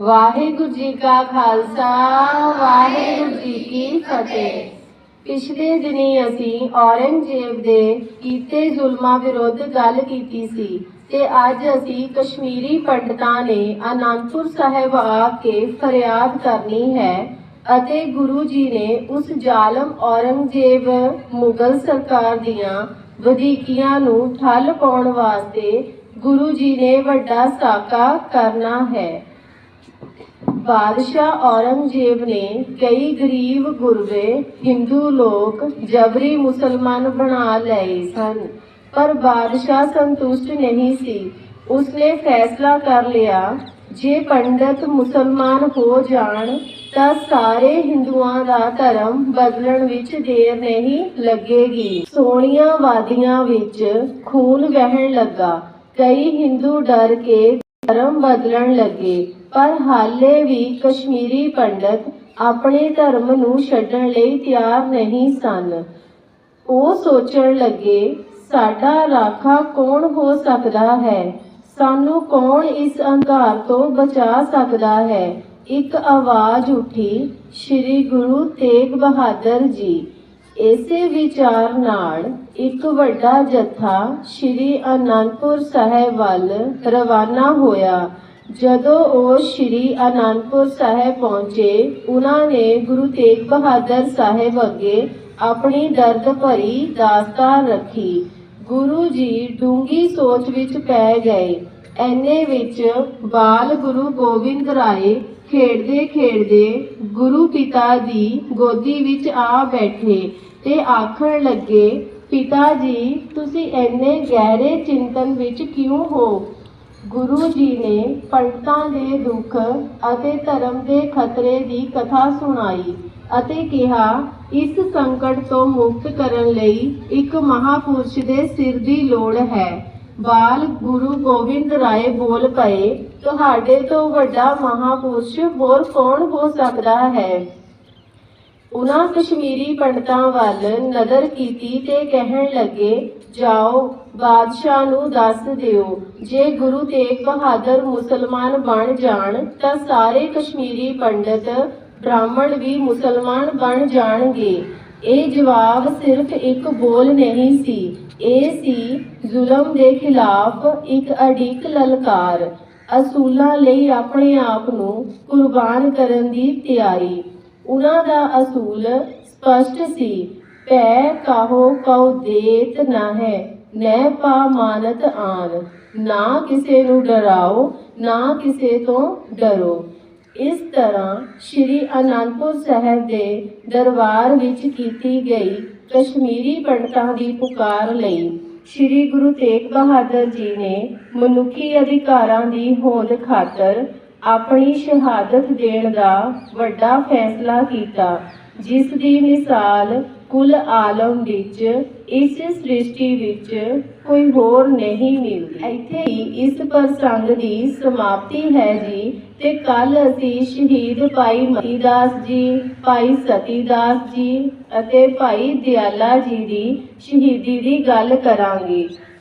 ਵਾਹਿਗੁਰੂ ਜੀ ਕਾ ਖਾਲਸਾ, ਵਾਹਿਗੁਰੂ ਜੀ ਕੀ ਫਤਿਹ। ਪਿਛਲੇ ਦਿਨੀ ਅਸੀਂ ਔਰੰਗਜ਼ੇਬ ਦੇ ਕੀਤੇ ਜ਼ੁਲਮਾਂ ਵਿਰੁੱਧ ਗੱਲ ਕੀਤੀ ਸੀ ਤੇ ਅੱਜ ਅਸੀਂ ਕਸ਼ਮੀਰੀ ਪੰਡਤਾਂ ਨੇ ਅਨੰਦਪੁਰ ਸਾਹਿਬ ਆ ਕੇ ਫਰਿਆਦ ਕਰਨੀ ਹੈ ਅਤੇ ਗੁਰੂ ਜੀ ਨੇ ਉਸ ਜ਼ਾਲਮ ਔਰੰਗਜ਼ੇਬ ਮੁਗਲ ਸਰਕਾਰ ਦੀਆਂ ਵਧੀਕੀਆਂ ਨੂੰ ਠੱਲ ਪਾਉਣ ਵਾਸਤੇ ਗੁਰੂ ਜੀ ਨੇ ਵੱਡਾ ਸਾਕਾ ਕਰਨਾ ਹੈ। ਬਾਦਸ਼ਾਹ ਔਰੰਗਜ਼ੇਬ ਨੇ ਕਈ ਗਰੀਬ ਗੁਰਵੇ ਹਿੰਦੂ ਲੋਕ, ਜਬਰੀ ਮੁਸਲਮਾਨ ਬਣਾ ਲਏ ਸਨ। ਪਰ ਬਾਦਸ਼ਾਹ ਸੰਤੁਸ਼ਟ ਨਹੀਂ ਸੀ। ਉਸਨੇ ਫੈਸਲਾ ਕਰ ਲਿਆ, ਜੇ ਪੰਡਤ ਮੁਸਲਮਾਨ ਹੋ ਜਾਣ, ਤਾਂ ਸਾਰੇ ਹਿੰਦੂਆਂ ਦਾ ਧਰਮ ਬਦਲਣ ਵਿੱਚ ਦੇਰ ਨਹੀਂ ਲੱਗੇਗੀ। ਸੋਹਣੀਆਂ ਵਾਦੀਆਂ ਵਿੱਚ ਖੂਨ ਵਹਿਣ ਲੱਗਾ। ਕਈ ਹਿੰਦੂ ਡਰ ਕੇ ਧਰਮ ਬਦਲਣ ਲੱਗੇ। ਪਰ ਹਾਲੇ ਵੀ ਕਸ਼ਮੀਰੀ ਪੰਡਤ ਆਪਣੇ ਧਰਮ ਨੂੰ ਛੱਡਣ ਲਈ ਤਿਆਰ ਨਹੀਂ ਸਨ। ਉਹ ਸੋਚਣ ਲੱਗੇ, ਸਾਡਾ ਰਾਖਾ ਕੌਣ ਹੋ ਸਕਦਾ ਹੈ? ਸਾਨੂੰ ਕੌਣ ਇਸ ਅੰਧਾਰ ਤੋਂ ਬਚਾ ਸਕਦਾ ਹੈ? ਇੱਕ ਆਵਾਜ਼ ਉੱਠੀ, ਸ੍ਰੀ ਗੁਰੂ ਤੇਗ ਬਹਾਦਰ ਜੀ। ਇਸੇ ਵਿਚਾਰ ਨਾਲ ਇੱਕ ਵੱਡਾ ਜਥਾ ਸ੍ਰੀ ਅਨੰਦਪੁਰ ਸਾਹਿਬ ਵੱਲ ਰਵਾਨਾ ਹੋਇਆ। ਜਦੋਂ ਉਹ ਸ੍ਰੀ ਅਨੰਦਪੁਰ ਸਾਹਿਬ ਪਹੁੰਚੇ, ਉਹਨਾਂ ਨੇ ਗੁਰੂ ਤੇਗ ਬਹਾਦਰ ਸਾਹਿਬ ਅੱਗੇ ਆਪਣੀ ਦਰਦ ਭਰੀ ਦਾਸਤਾਨ ਰੱਖੀ। ਗੁਰੂ ਜੀ ਡੂੰਗੀ ਸੋਚ ਵਿੱਚ ਪੈ ਗਏ। ਐਨੇ ਵਿੱਚ ਬਾਲ ਗੁਰੂ ਗੋਬਿੰਦ ਰਾਏ ਖੇਡਦੇ ਖੇਡਦੇ ਗੁਰੂ ਪਿਤਾ ਦੀ ਗੋਦੀ ਵਿੱਚ ਆ ਬੈਠੇ। ਤੇ ਆਖਣ ਲੱਗੇ, ਪਿਤਾ ਜੀ, ਤੁਸੀਂ ਇੰਨੇ ਗਹਿਰੇ ਚਿੰਤਨ ਵਿੱਚ ਕਿਉਂ ਹੋ? ਗੁਰੂ ਜੀ ਨੇ ਪੰਡਤਾਂ ਦੇ ਦੁੱਖ ਅਤੇ ਧਰਮ ਦੇ ਖਤਰੇ ਦੀ ਕਥਾ ਸੁਣਾਈ ਅਤੇ ਕਿਹਾ, ਇਸ ਸੰਕਟ ਤੋਂ ਮੁਕਤ ਕਰਨ ਲਈ ਇੱਕ ਮਹਾਪੁਰਸ਼ ਦੇ ਸਿਰ ਦੀ ਲੋੜ ਹੈ। ਬਾਲ ਗੁਰੂ ਗੋਬਿੰਦ ਰਾਏ ਬੋਲ ਪਏ, ਤੁਹਾਡੇ ਤੋਂ ਵੱਡਾ ਮਹਾਪੁਰਸ਼ ਹੋਰ ਕੌਣ ਹੋ ਸਕਦਾ ਹੈ? ਉਹਨਾਂ ਕਸ਼ਮੀਰੀ ਪੰਡਤਾਂ ਵੱਲ ਨਜ਼ਰ ਕੀਤੀ ਤੇ ਕਹਿਣ ਲੱਗੇ, ਜਾਓ, ਬਾਦਸ਼ਾਹ ਨੂੰ ਦੱਸ ਦਿਓ, ਜੇ ਗੁਰੂ ਤੇਗ ਬਹਾਦਰ ਮੁਸਲਮਾਨ ਬਣ ਜਾਣ, ਤਾਂ ਸਾਰੇ ਕਸ਼ਮੀਰੀ ਪੰਡਤ ਬ੍ਰਾਹਮਣ ਵੀ ਮੁਸਲਮਾਨ ਬਣ ਜਾਣਗੇ। ਇਹ ਜਵਾਬ ਸਿਰਫ ਇੱਕ ਬੋਲ ਨਹੀਂ ਸੀ। ਇਹ ਸੀ ਜ਼ੁਲਮ ਦੇ ਖਿਲਾਫ ਇੱਕ ਅੜਿੱਕ ਲਲਕਾਰ। ਅਸੂਲਾਂ ਲਈ ਆਪਣੇ ਆਪ ਨੂੰ ਕੁਰਬਾਨ ਕਰਨ ਦੀ ਤਿਆਰੀ। ਉਹਨਾਂ ਦਾ ਅਸੂਲ ਸਪਸ਼ਟ ਸੀ। ਪੈ ਕਾਹੋ ਕਉ ਦੇਤ ਨਾ ਹੈ ਨੈ ਪਾ ਮਾਨਤ ਆਨ। ਨਾ ਕਿਸੇ ਨੂੰ ਡਰਾਓ, ਨਾ ਕਿਸੇ ਤੋਂ ਡਰੋ। ਇਸ ਤਰ੍ਹਾਂ ਸ੍ਰੀ ਅਨੰਦਪੁਰ ਸਾਹਿਬ ਦੇ ਦਰਬਾਰ ਵਿੱਚ ਕੀਤੀ ਗਈ ਕਸ਼ਮੀਰੀ ਪੰਡਤਾਂ ਦੀ ਪੁਕਾਰ ਲਈ ਸ੍ਰੀ ਗੁਰੂ ਤੇਗ ਬਹਾਦਰ ਜੀ ਨੇ ਮਨੁੱਖੀ ਅਧਿਕਾਰਾਂ ਦੀ ਹੋਂਦ ਖਾਤਰ ਆਪਣੀ ਸ਼ਹਾਦਤ ਦੇਣ ਦਾ ਵੱਡਾ ਫੈਸਲਾ ਕੀਤਾ, ਜਿਸ ਦੀ ਮਿਸਾਲ ਕੁੱਲ ਆਲਮ ਵਿੱਚ, ਇਸ ਸ੍ਰਿਸ਼ਟੀ ਵਿੱਚ ਕੋਈ ਹੋਰ ਨਹੀਂ ਮਿਲਦੀ। ਇੱਥੇ ਹੀ ਇਸ ਪ੍ਰਸੰਗ ਦੀ ਸਮਾਪਤੀ ਹੈ ਜੀ, ਤੇ ਕੱਲ ਅਸੀਂ ਸ਼ਹੀਦ ਭਾਈ ਮਤੀਦਾਸ ਜੀ, ਭਾਈ ਸਤੀਦਾਸ ਜੀ ਅਤੇ ਭਾਈ ਦਿਆਲਾ ਜੀ ਦੀ ਸ਼ਹੀਦੀ ਦੀ ਗੱਲ ਕਰਾਂਗੇ।